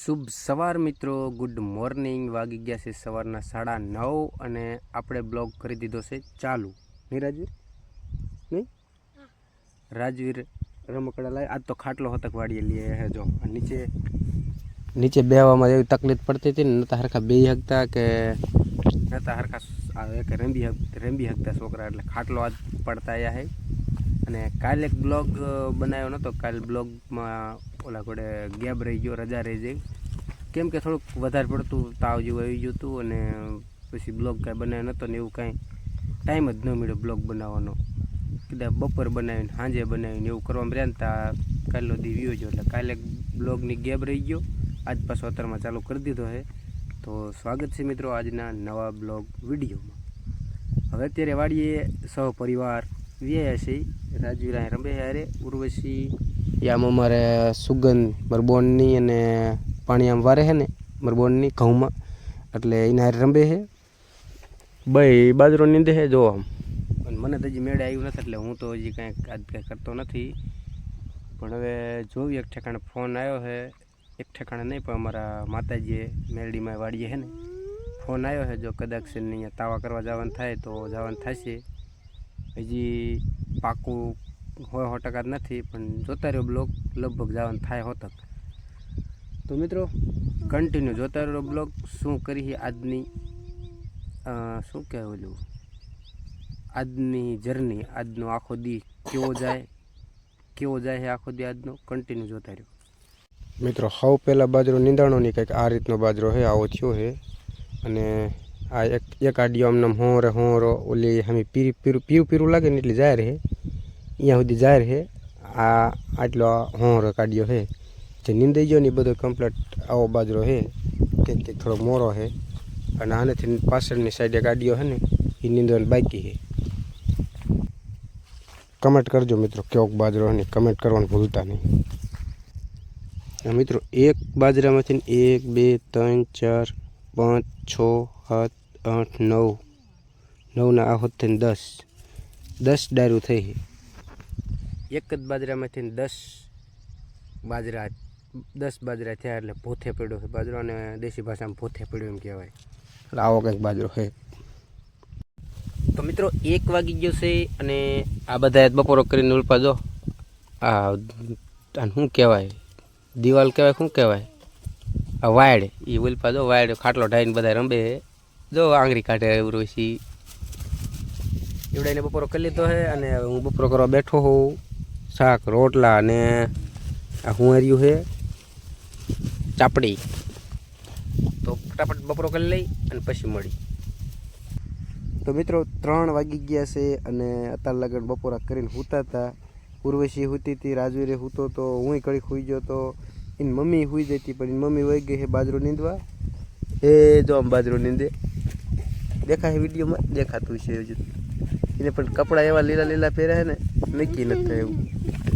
શુભ સવાર મિત્રો. Good morning વાગી ગયા છે સવારના સાડા નવ અને આપણે બ્લોગ કરી દીધો છે ચાલુ. નહીં રાજવીર? નહીં? રાજવીર રમકડા લાય. આજ તો ખાટલો હતક વાળીએ લઈએ હે જો. નીચે નીચે બેવામાં એવી તકલીફ પડતી હતી ને, નતા હરખા બે હકતા કે નતા હરખા એક રેમ્બી હક રેમ્બી હકતા છોકરા એટલે ખાટલો આજ પડતા આવ્યા હે અને કાલે એક બ્લોગ બનાવ્યો નહોતો કાલ બ્લોગમાં ઓલા ઘોડે ગેપ રહી ગયો, રજા રહી જઈ કેમ કે થોડુંક વધારે પડતું તાવ જેવું આવી ગયું હતું અને પછી બ્લોગ કાંઈ બનાવ્યો નહોતો ને એવું કાંઈ ટાઈમ જ ન મળ્યો બ્લોગ બનાવવાનો. કીધા બપોર બનાવીને, સાંજે બનાવીને એવું કરવામાં રહ્યા ને તા કાલનો દી વ્યૂ જો એટલે કાલે બ્લોગની ગેપ રહી ગયો. આજ પાછો અત્યારમાં ચાલુ કરી દીધો છે. તો સ્વાગત છે મિત્રો આજના નવા બ્લોગ વિડીયોમાં. હવે અત્યારે વાડીએ સહ પરિવાર વ્યાયા છે રાજવીરા રમે હારે ઉર્વશી યામ અમારે સુગંધ મારા બોનની અને પાણી આમ વારે છે ને મારા બોનની ઘઉંમાં. એટલે એના હારે રમે છે. ભાઈ બાજરો નીંદે છે જો આમ. અને મને તો હજી મેળે આવ્યું નથી એટલે હું તો હજી કાંઈ આજ કાંઈ કરતો નથી. પણ હવે જોયું એક ઠેકાણે ફોન આવ્યો છે. એક ઠેકાણે નહીં પણ અમારા માતાજીએ મેરડીમાં વાડીએ છે ને ફોન આવ્યો છે જો કદાચ અહીંયા તાવા કરવા જવાનું થાય તો જવાનું થશે. હજી પાકું હોય સો ટકા નથી, પણ જોતા રહ્યો બ્લોગ લગભગ જવાનું થાય હોતક. તો મિત્રો કન્ટિન્યુ જોતા રહ્યો બ્લોગ, શું કરી આજની શું કહેવાય ઓલું? આજની જર્ની આજનો આખો દી કેવો જાય કેવો જાય છે આખો દી આજનો? કન્ટિન્યુ જોતા રહ્યો. મિત્રો, સૌ પહેલાં બાજરો નીંદાણોની કંઈક આ રીતનો બાજરો છે આવો થયો છે અને આ એક એક આડિયો આમને આમ હોરે હોરો ઓલી હમી પીરી પીરું પીરું પીરું લાગે ને એટલે જાહેર છે અહીંયા સુધી જાહેર છે આ આટલો હોરો કાઢ્યો છે જે નીંદાઈ ગયો ને એ બધો કમ્પ્લીટ આવો બાજરો છે કંઈક કંઈક થોડો મોરો છે અને આનેથી પાછળની સાઈડે કાઢ્યો છે ને એ નીંદવાની બાકી છે કમેન્ટ કરજો મિત્રો કેવોક બાજરો છે ને કમેન્ટ કરવાનું ભૂલતા નહીં આ મિત્રો એક બાજરામાંથી એક બે ત્રણ ચાર પાંચ છ સાત આઠ, નવ. નવના આ હોત થઈને દસ. દસ ડાયરું થઈ. એક જ બાજરામાંથી દસ બાજરા દસ બાજરા થયા એટલે પોથે પડ્યો છે. બાજરો અને દેશી ભાષામાં પોથે પડ્યો એમ કહેવાય. એટલે આવો કંઈક બાજરો છે. તો મિત્રો, એક વાગી ગયો છે અને આ બધા બપોરો કરીને ઉલપા જો. આ શું કહેવાય? દિવાલ કહેવાય, શું કહેવાય? આ વાયડ. એ ઉલપા જો, વાયડ ખાટલો ઢાઈને બધા રમે જો આંગળી કાઢે ઉર્વશી એવડાઈને બપોરો કરી લીધો છે અને હું બપોરો કરવા બેઠો હોઉં. શાક, રોટલા અને આ હું હર્યું છે ચાપડી. તો ફટાફટ બપોરો કરી લઈ અને પછી મળી. તો મિત્રો, ત્રણ વાગી ગયા છે અને અત્યાર લગન બપોરા કરીને સૂતા હતા ઉર્વશી સૂતી હતી રાજવીરે સૂતો તો હું કડી સૂઈ ગયો તો. એની મમ્મી સૂઈ જતી, પણ એની મમ્મી વહી ગઈ છે બાજરો નીંદવા. એ જો આમ બાજરો નીંદે. દેખાય વિડીયોમાં? દેખાતું છે એને પણ કપડાં એવા લીલા લીલા પહેર્યા ને, નક્કી નથી થાય. એવું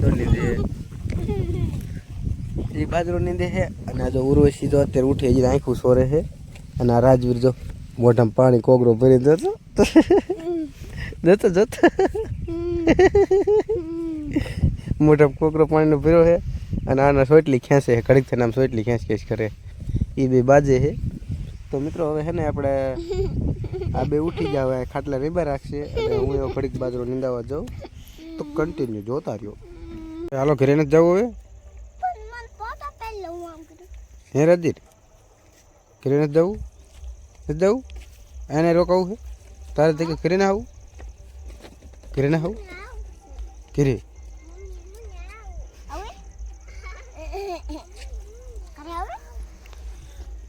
તો લીધે. એ બાજરો નીંદે છે અને આ જો ઉર્વશી જો અત્યારે ઉઠે હજી આંખું સોરે છે. અને આ રાજવીર જો મોઢામાં પાણી કોગરો ભરી જતો. જતો જતો. મોઢામાં કોગરો પાણીનો ભર્યો છે અને આના સોટલી ખેંચે છે કડીક થઈને આમ સોટલી ખેંચ ખેંચ કરે. એ બે બાજે છે. તો મિત્રો હવે હે ને આપણે આ બે ઉઠી જાવ ખાટલા રીબા રાખશે અને હું એવો ઘડીક બાજરો નિંદાવા જાઉં. તો કન્ટિન્યુ જોતા રહ્યો. હાલો ઘરે નથી જવું હવે? હે રજીર ઘરે નથી જવું? નથી જવું? એને રોકાવું છે? તારે તે ઘરે ના આવું? ઘરે ના આવું. ઘરે?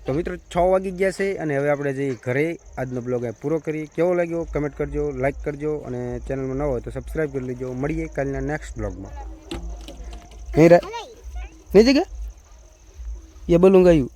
તો મિત્રો છ વાગી ગયા છે અને હવે આપણે જઈ ઘરે આજનો બ્લોગ પૂરો કરીએ. કેવો લાગ્યો? કમેન્ટ કરજો લાઈક કરજો અને ચેનલમાં ન હોય તો સબસ્ક્રાઈબ કરી લેજો. મળીએ કાલના નેક્સ્ટ બ્લોગમાં નહીં રા નહીં જગ્યા? એ બોલું ગાયું.